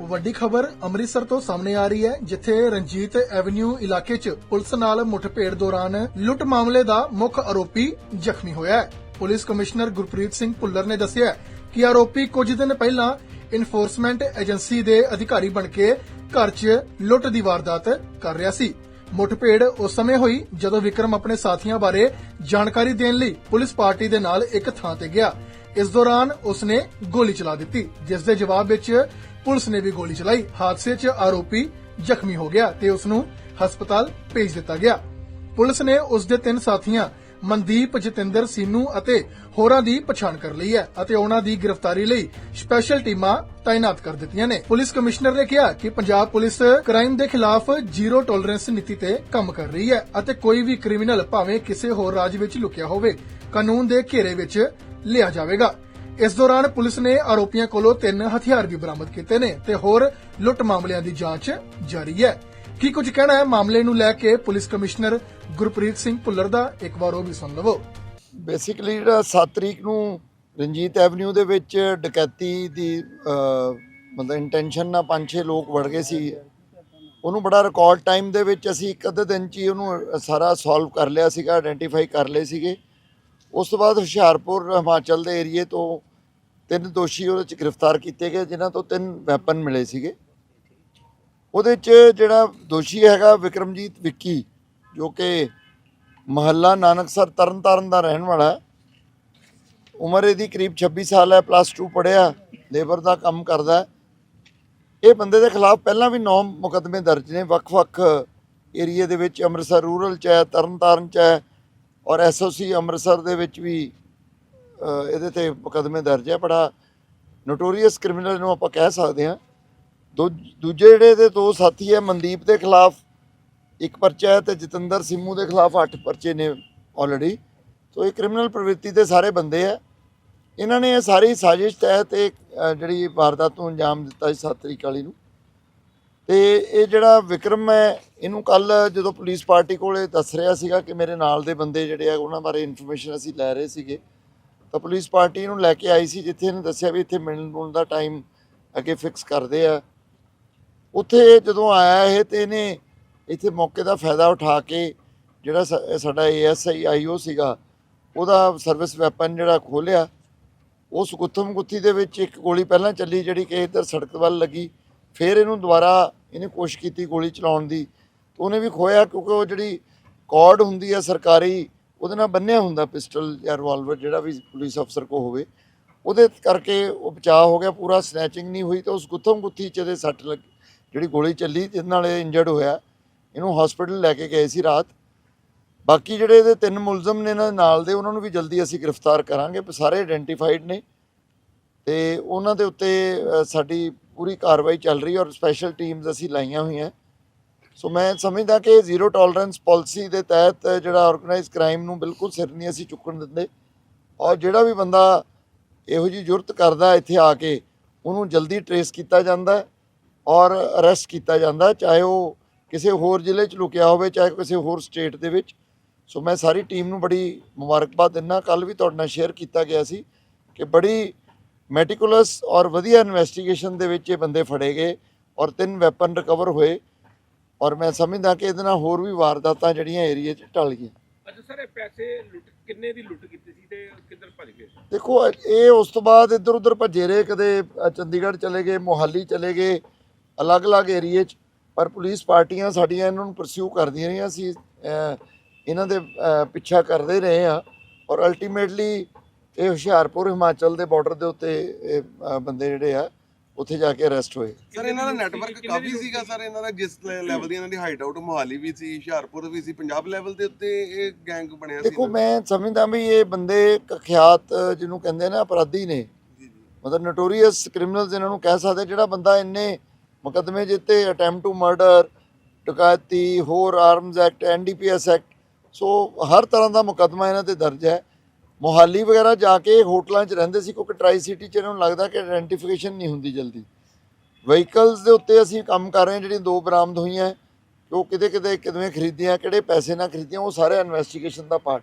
ਵੱਡੀ ਖਬਰ ਅੰਮ੍ਰਿਤਸਰ ਤੋਂ ਸਾਹਮਣੇ ਆ ਰਹੀ ਹੈ, ਜਿੱਥੇ ਰਣਜੀਤ ਐਵਨਿਊ ਇਲਾਕੇ 'ਚ ਪੁਲਿਸ ਨਾਲ ਮੁੱਠਭੇੜ ਦੌਰਾਨ ਲੁੱਟ ਮਾਮਲੇ ਦਾ ਮੁੱਖ ਆਰੋਪੀ ਜ਼ਖਮੀ ਹੋਇਆ ਹੈ। ਪੁਲਿਸ ਕਮਿਸ਼ਨਰ ਗੁਰਪ੍ਰੀਤ ਸਿੰਘ ਭੁੱਲਰ ਨੇ ਦੱਸਿਆ ਕਿ ਆਰੋਪੀ ਕੁਝ ਦਿਨ ਪਹਿਲਾਂ ਇਨਫੋਰਸਮੈਂਟ ਏਜੰਸੀ ਦੇ ਅਧਿਕਾਰੀ ਬਣ ਕੇ ਘਰ 'ਚ ਲੁੱਟ ਦੀ ਵਾਰਦਾਤ ਕਰ ਰਿਹਾ ਸੀ। ਮੁੱਠਭੇੜ ਉਸ ਸਮੇਂ ਹੋਈ ਜਦੋਂ ਵਿਕਰਮ ਆਪਣੇ ਸਾਥੀਆਂ ਬਾਰੇ ਜਾਣਕਾਰੀ ਦੇਣ ਲਈ ਪੁਲਿਸ ਪਾਰਟੀ ਦੇ ਨਾਲ ਇੱਕ ਥਾਂ ਤੇ ਗਿਆ। ਇਸ ਦੌਰਾਨ ਉਸਨੇ ਗੋਲੀ ਚਲਾ ਦਿੱਤੀ ਜਿਸ ਦੇ ਜਵਾਬ ਵਿੱਚ ਪੁਲਿਸ ਨੇ ਵੀ ਗੋਲੀ ਚਲਾਈ। ਹਾਦਸੇ 'ਚ ਆਰੋਪੀ ਜ਼ਖਮੀ ਹੋ ਗਿਆ ਤੇ ਉਸ ਨੂੰ ਹਸਪਤਾਲ ਭੇਜ ਦਿੱਤਾ ਗਿਆ। ਪੁਲਿਸ ਨੇ ਉਸ ਦੇ ਤਿੰਨ ਸਾਥੀਆਂ, ਮਨਦੀਪ, ਜਤਿੰਦਰ, ਸੀਨੂ ਅਤੇ ਹੋਰਾਂ ਦੀ ਪਛਾਣ ਕਰ ਲਈ ਹੈ ਅਤੇ ਉਹਨਾਂ ਦੀ ਗ੍ਰਿਫਤਾਰੀ ਲਈ ਸਪੈਸ਼ਲ ਟੀਮਾਂ ਤਾਇਨਾਤ ਕਰ ਦਿੱਤੀਆਂ ਨੇ। ਪੁਲਿਸ ਕਮਿਸ਼ਨਰ ਨੇ ਕਿਹਾ ਕਿ ਪੰਜਾਬ ਪੁਲਿਸ ਕ੍ਰਾਈਮ ਦੇ ਖਿਲਾਫ ਜ਼ੀਰੋ ਟੋਲਰੈਂਸ ਨੀਤੀ ਤੇ ਕੰਮ ਕਰ ਰਹੀ ਹੈ ਅਤੇ ਕੋਈ ਵੀ ਕ੍ਰਿਮੀਨਲ ਭਾਵੇਂ ਕਿਸੇ ਹੋਰ ਰਾਜ ਵਿੱਚ ਲੁਕਿਆ ਹੋਵੇ, ਕਾਨੂੰਨ ਦੇ ਘੇਰੇ ਵਿੱਚ ਲਿਆ ਜਾਵੇਗਾ। ਇਸ ਦੌਰਾਨ ਪੁਲਿਸ ਨੇ ਆਰੋਪੀਆਂ ਕੋਲੋਂ ਤਿੰਨ ਹਥਿਆਰ ਵੀ ਬਰਾਮਦ ਕੀਤੇ ਨੇ ਤੇ ਹੋਰ ਲੁੱਟ ਮਾਮਲਿਆਂ ਦੀ ਜਾਂਚ ਜਾਰੀ ਹੈ। ਕੀ ਕੁਝ ਕਹਿਣਾ ਹੈ? ਮਾਮਲੇ ਨੂੰ ਲੈ ਕੇ ਪੁਲਿਸ ਕਮਿਸ਼ਨਰ ਗੁਰਪ੍ਰੀਤ ਸਿੰਘ ਭੁੱਲਰ ਦਾ ਇੱਕ ਵਾਰ ਉਹ ਵੀ ਸੁਣ ਲਵੋ। ਬੇਸਿਕਲੀ ਜਿਹੜਾ 7 ਤਰੀਕ ਨੂੰ ਰਣਜੀਤ ਐਵਨਿਊ ਦੇ ਵਿੱਚ ਡਕੈਤੀ ਦੀ ਮਤਲਬ ਇੰਟੈਂਸ਼ਨ ਨਾਲ ਪੰਜ ਛੇ ਲੋਕ ਵੜ ਗਏ ਸੀ, ਉਹਨੂੰ ਬੜਾ ਰਿਕਾਰਡ ਟਾਈਮ ਦੇ ਵਿੱਚ ਅਸੀਂ ਇੱਕ ਅੱਧੇ ਦਿਨ 'ਚ ਹੀ ਉਹਨੂੰ ਸਾਰਾ ਸੋਲਵ ਕਰ ਲਿਆ ਸੀਗਾ ਆਇਡੈਂਟੀਫਾਈ ਕਰ ਲਏ ਸੀਗੇ। ਉਸ ਤੋਂ ਬਾਅਦ ਹੁਸ਼ਿਆਰਪੁਰ, ਹਿਮਾਚਲ ਦੇ ਏਰੀਏ ਤੋਂ ਤਿੰਨ ਦੋਸ਼ੀ ਉਹਦੇ 'ਚ ਗ੍ਰਿਫਤਾਰ ਕੀਤੇ ਗਏ, ਜਿਨ੍ਹਾਂ ਤੋਂ ਤਿੰਨ ਵੈਪਨ ਮਿਲੇ ਸੀਗੇ। ਉਹਦੇ 'ਚ ਜਿਹੜਾ ਦੋਸ਼ੀ ਹੈਗਾ ਵਿਕਰਮਜੀਤ ਵਿੱਕੀ, ਜੋ ਕਿ ਮਹੱਲਾ ਨਾਨਕਸਰ ਤਰਨਤਾਰਨ ਦਾ ਰਹਿਣ ਵਾਲਾ ਹੈ। ਉਮਰ ਇਹਦੀ ਕਰੀਬ 26 ਸਾਲ ਹੈ ਪਲੱਸ 2 ਪੜ੍ਹਿਆ ਲੇਬਰ ਦਾ ਕੰਮ ਕਰਦਾ ਇਹ ਬੰਦੇ ਦੇ ਖਿਲਾਫ ਪਹਿਲਾਂ ਵੀ 9 ਮੁਕੱਦਮੇ ਦਰਜ ਨੇ, ਵੱਖ-ਵੱਖ ਏਰੀਏ ਦੇ ਵਿੱਚ ਅੰਮ੍ਰਿਤਸਰ ਰੂਰਲ ਚ ਹੈ, ਤਰਨਤਾਰਨ ਚ ਹੈ, ਔਰ ਐਸਓਸੀ ਅੰਮ੍ਰਿਤਸਰ ਦੇ ਵਿੱਚ ਵੀ ਇਹਦੇ ਤੇ ਮੁਕੱਦਮੇ ਦਰਜ ਹੈ ਬੜਾ ਨੋਟੋਰੀਅਸ ਕ੍ਰਿਮੀਨਲ ਨੂੰ ਆਪਾਂ ਕਹਿ ਸਕਦੇ ਹਾਂ। ਦੂ- ਦੂਜੇ ਜਿਹੜੇ ਦੇ ਦੋ ਸਾਥੀ ਹੈ ਮਨਦੀਪ ਦੇ ਖਿਲਾਫ ਇੱਕ ਪਰਚਾ ਹੈ ਤੇ ਜਤਿੰਦਰ ਸਿੰਮੂ ਦੇ ਖਿਲਾਫ 8 ਪਰਚੇ ਨੇ ਆਲਰੇਡੀ ਸੋ ਇਹ ਕ੍ਰਿਮੀਨਲ ਪ੍ਰਵਿਰਤੀ ਦੇ ਸਾਰੇ ਬੰਦੇ ਆ। ਇਹਨਾਂ ਨੇ ਇਹ ਸਾਰੀ ਸਾਜ਼ਿਸ਼ ਤਹਿਤ ਇਹ ਜਿਹੜੀ ਵਾਰਦਾਤ ਨੂੰ ਅੰਜਾਮ ਦਿੱਤਾ ਸੀ 7 ਤਰੀਕ ਵਾਲੀ ਨੂੰ। ਤੇ ਇਹ ਜਿਹੜਾ ਵਿਕਰਮ ਹੈ, ਇਹਨੂੰ ਕੱਲ ਜਦੋਂ ਪੁਲਿਸ ਪਾਰਟੀ ਕੋਲੇ ਦੱਸ ਰਿਹਾ ਸੀਗਾ ਕਿ ਮੇਰੇ ਨਾਲ ਦੇ ਬੰਦੇ ਜਿਹੜੇ ਆ, ਉਹਨਾਂ ਬਾਰੇ ਇਨਫੋਰਮੇਸ਼ਨ ਅਸੀਂ ਲੈ ਰਹੇ ਸੀਗੇ। ਤਾਂ ਪੁਲਿਸ ਪਾਰਟੀ ਇਹਨੂੰ ਲੈ ਕੇ ਆਈ ਸੀ, ਜਿੱਥੇ ਇਹਨੇ ਦੱਸਿਆ ਵੀ ਇੱਥੇ ਮਿਲਣ ਮੁਲਣ ਦਾ ਟਾਈਮ ਅੱਗੇ ਫਿਕਸ ਕਰਦੇ ਆ। ਉੱਥੇ ਜਦੋਂ ਆਇਆ ਇਹ ਤੇ ਇਹਨੇ ਇੱਥੇ ਮੌਕੇ ਦਾ ਫਾਇਦਾ ਉਠਾ ਕੇ ਜਿਹੜਾ ਸਾ- ਸਾਡਾ ਏਐਸਆਈ ਆਈਓ ਸੀਗਾ, ਉਹਦਾ ਸਰਵਿਸ ਵੈਪਨ ਜਿਹੜਾ ਖੋਲਿਆ ਉਸ ਗੁੱਥਮ ਗੁੱਥੀ ਦੇ ਵਿੱਚ ਇੱਕ ਗੋਲੀ ਪਹਿਲਾਂ ਚੱਲੀ, ਜਿਹੜੀ ਕਿ ਇੱਧਰ ਸੜਕ ਵੱਲ ਲੱਗੀ। ਫਿਰ ਇਹਨੂੰ ਦੁਬਾਰਾ ਇਹਨੇ ਕੋਸ਼ਿਸ਼ ਕੀਤੀ ਗੋਲੀ ਚਲਾਉਣ ਦੀ। ਤੇ ਉਹਨੇ ਵੀ ਖੋਇਆ ਕਿਉਂਕਿ ਉਹ ਜਿਹੜੀ ਕਾਰਡ ਹੁੰਦੀ ਹੈ ਸਰਕਾਰੀ ਉਹਦੇ ਨਾਲ ਬੰਨਿਆ ਹੁੰਦਾ ਪਿਸਟਲ ਜਾਂ ਰਿਵਾਲਵਰ ਜਿਹੜਾ ਵੀ ਪੁਲਿਸ ਅਫਸਰ ਕੋ ਹੋਵੇ, ਉਹਦੇ ਕਰਕੇ ਉਹ ਬਚਾਅ ਹੋ ਗਿਆ, ਪੂਰਾ ਸਨੈਚਿੰਗ ਨਹੀਂ ਹੋਈ ਤਾਂ ਉਸ ਗੁੱਥਮ ਗੁੱਥੀ ਚ ਇਹਦੇ ਸੱਟ ਲੱਗ, ਜਿਹੜੀ ਗੋਲੀ ਚੱਲੀ ਜਿਸ ਨਾਲ ਇਹ ਇੰਜਰਡ ਹੋਇਆ। ਇਹਨੂੰ ਹਸਪੀਟਲ ਲੈ ਕੇ ਗਏ ਸੀ ਰਾਤ। ਬਾਕੀ ਜਿਹੜੇ ਇਹਦੇ ਤਿੰਨ ਮੁਲਜ਼ਮ ਨੇ ਇਹਨਾਂ ਦੇ ਨਾਲ ਦੇ, ਉਹਨਾਂ ਨੂੰ ਵੀ ਜਲਦੀ ਅਸੀਂ ਗ੍ਰਿਫਤਾਰ ਕਰਾਂਗੇ ਸਾਰੇ ਆਇਡੈਂਟੀਫਾਈਡ ਨੇ। ਤੇ ਉਹਨਾਂ ਦੇ ਉੱਤੇ ਸਾਡੀ ਪੂਰੀ ਕਾਰਵਾਈ ਚੱਲ ਰਹੀ ਔਰ ਸਪੈਸ਼ਲ ਟੀਮਸ ਅਸੀਂ ਲਾਈਆਂ ਹੋਈਆਂ। ਸੋ ਮੈਂ ਸਮਝਦਾ ਕਿ ਜ਼ੀਰੋ ਟੋਲਰੈਂਸ ਪਾਲਿਸੀ ਦੇ ਤਹਿਤ ਜਿਹੜਾ ਆਰਗੇਨਾਈਜ਼ ਕ੍ਰਾਈਮ ਨੂੰ ਬਿਲਕੁਲ ਸਿਰ ਨਹੀਂ ਅਸੀਂ ਚੁੱਕਣ ਦਿੰਦੇ। ਔਰ ਜਿਹੜਾ ਵੀ ਬੰਦਾ ਇਹੋ ਜਿਹੀ ਜ਼ਰੂਰਤ ਕਰਦਾ ਇੱਥੇ ਆ ਕੇ, ਉਹਨੂੰ ਜਲਦੀ ਟਰੇਸ ਕੀਤਾ ਜਾਂਦਾ ਔਰ ਅਰੈਸਟ ਕੀਤਾ ਜਾਂਦਾ ਚਾਹੇ ਉਹ ਕਿਸੇ ਹੋਰ ਜ਼ਿਲ੍ਹੇ 'ਚ ਲੁਕਿਆ ਹੋਵੇ, ਚਾਹੇ ਕਿਸੇ ਹੋਰ ਸਟੇਟ ਦੇ ਵਿੱਚ। ਸੋ ਮੈਂ ਸਾਰੀ ਟੀਮ ਨੂੰ ਬੜੀ ਮੁਬਾਰਕਬਾਦ ਦਿੰਦਾ। ਕੱਲ ਵੀ ਤੁਹਾਡੇ ਨਾਲ ਸ਼ੇਅਰ ਕੀਤਾ ਗਿਆ ਸੀ ਕਿ ਬੜੀ ਮੈਟੀਕੂਲਸ ਔਰ ਵਧੀਆ ਇਨਵੈਸਟੀਗੇਸ਼ਨ ਦੇ ਵਿੱਚ ਇਹ ਬੰਦੇ ਫੜੇ ਗਏ ਔਰ ਤਿੰਨ ਵੈਪਨ ਰਿਕਵਰ ਹੋਏ। ਔਰ ਮੈਂ ਸਮਝਦਾ ਕਿ ਇਹਦੇ ਨਾਲ ਹੋਰ ਵੀ ਵਾਰਦਾਤਾਂ ਜਿਹੜੀਆਂ ਏਰੀਏ 'ਚ ਟਲ ਗਈਆਂ। ਅੱਛਾ ਸਰ ਇਹ ਪੈਸੇ ਲੁੱਟ ਕਿੰਨੇ ਦੀ ਲੁੱਟ ਕੀਤੀ ਸੀ ਤੇ ਕਿੱਧਰ ਭੱਜ ਗਏ? ਦੇਖੋ ਇਹ ਉਸ ਤੋਂ ਬਾਅਦ ਇੱਧਰ ਉੱਧਰ ਭੱਜੇ ਰਹੇ ਕਦੇ ਚੰਡੀਗੜ੍ਹ ਚਲੇ ਗਏ ਮੋਹਾਲੀ ਚਲੇ ਗਏ ਅਲੱਗ-ਅਲੱਗ ਏਰੀਏ 'ਚ। ਪਰ ਪੁਲਿਸ ਪਾਰਟੀਆਂ ਸਾਡੀਆਂ ਇਹਨਾਂ ਨੂੰ ਪਰਸਿਊ ਕਰਦੀਆਂ ਰਹੀਆਂ ਸੀ ਇਹਨਾਂ ਦੇ ਪਿੱਛਾ ਕਰਦੇ ਰਹੇ ਆ ਔਰ ਅਲਟੀਮੇਟਲੀ ਇਹ ਹੁਸ਼ਿਆਰਪੁਰ ਹਿਮਾਚਲ ਦੇ ਬਾਰਡਰ ਦੇ ਉੱਤੇ ਇਹ ਬੰਦੇ ਜਿਹੜੇ ਆ ਉੱਥੇ ਜਾ ਕੇ ਅਰੈਸਟ ਹੋਏ। ਸਰ ਇਹਨਾਂ ਦਾ ਨੈਟਵਰਕ ਕਾਫੀ ਸੀਗਾ ਸਰ ਇਹਨਾਂ ਦਾ ਜਿਸ ਲੈਵਲ ਦੀ ਇਹਨਾਂ ਦੀ ਹਾਈਟ ਆਊਟ ਮੋਹਾਲੀ ਵੀ ਸੀ ਹੁਸ਼ਿਆਰਪੁਰ ਵੀ ਸੀ ਪੰਜਾਬ ਲੈਵਲ ਦੇ ਉੱਤੇ ਇਹ ਗੈਂਗ ਬਣਿਆ ਸੀ ਦੇਖੋ ਮੈਂ ਸਮਝਦਾ ਵੀ ਇਹ ਬੰਦੇ ਕੁਖਿਆਤ ਜਿਹਨੂੰ ਕਹਿੰਦੇ ਨੇ ਅਪਰਾਧੀ ਨੇ। ਜੀ ਜੀ। ਮਤਲਬ ਨੋਟੋਰੀਅਸ ਕ੍ਰਿਮੀਨਲਸ ਇਹਨਾਂ ਨੂੰ ਕਹਿ ਸਕਦੇ ਜਿਹੜਾ ਬੰਦਾ ਇੰਨੇ ਮੁਕੱਦਮੇ ਜਿੱਤੇ ਅਟੈਂਪਟ ਟੂ ਮਰਡਰ ਡਕੈਤੀ ਹੋਰ arms act NDPS act so ਹਰ ਤਰ੍ਹਾਂ ਦਾ ਮੁਕੱਦਮਾ ਇਹਨਾਂ ਤੇ ਦਰਜ ਹੈ। ਮੋਹਾਲੀ ਵਗੈਰਾ ਜਾ ਕੇ ਹੋਟਲਾਂ 'ਚ ਰਹਿੰਦੇ ਸੀ ਕਿਉਂਕਿ ਟਰਾਈ ਸਿਟੀ 'ਚ ਇਹਨਾਂ ਨੂੰ ਲੱਗਦਾ ਕਿ ਆਇਡੈਂਟੀਫਿਕੇਸ਼ਨ ਨਹੀਂ ਹੁੰਦੀ ਜਲਦੀ। ਵਹੀਕਲਸ ਦੇ ਉੱਤੇ ਅਸੀਂ ਕੰਮ ਕਰ ਰਹੇ ਹਾਂ, ਜਿਹੜੀਆਂ ਦੋ ਬਰਾਮਦ ਹੋਈਆਂ ਕਿ ਉਹ ਕਿਤੇ ਕਿਤੇ ਕਿਵੇਂ ਖਰੀਦੀਆਂ, ਕਿਹੜੇ ਪੈਸੇ ਨਾਲ ਖਰੀਦੀਆਂ, ਉਹ ਸਾਰੇ ਇਨਵੈਸਟੀਗੇਸ਼ਨ ਦਾ ਪਾਰਟ